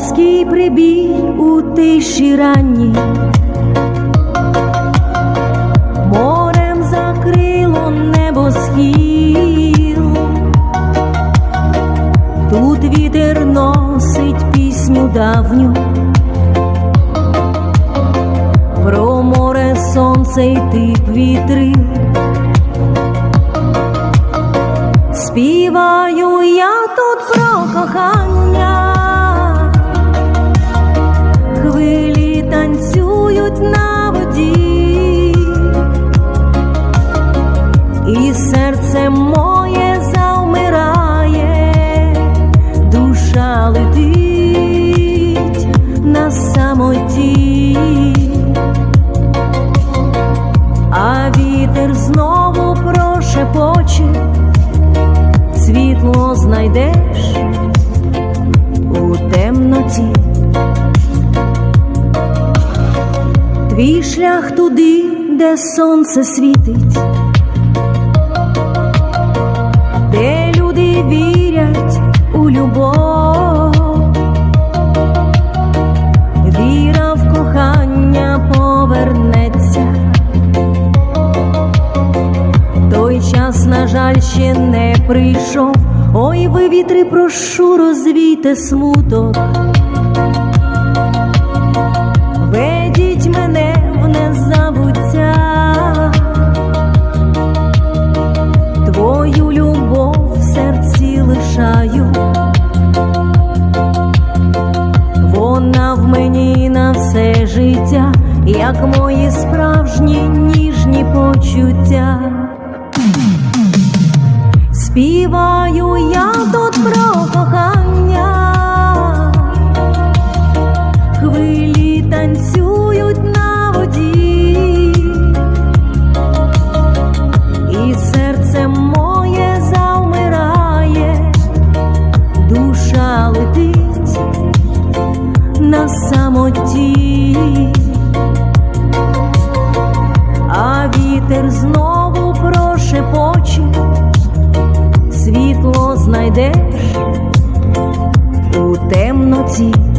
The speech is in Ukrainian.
твій прибій у тиші ранній, морем закрило небо схил, тут вітер носить пісню давню. Про море сонце й тип вітрил. Співаю я тут про кохання, і серце моє завмирає, душа летить на самоті, а вітер знову прошепоче світло знайдеш у темноті. Твій шлях туди, де сонце світить, ще не прийшов. Ой, ви вітри, прошу, розвійте смуток. Ведіть мене в незабуття. Твою любов в серці лишаю. Вона в мені на все життя, як мої справжні ніжні почуття співаю я тут про кохання, хвилі танцюють на воді, і серце моє завмирає, душа летить на самоті. А вітер знов знайдеш у темноті.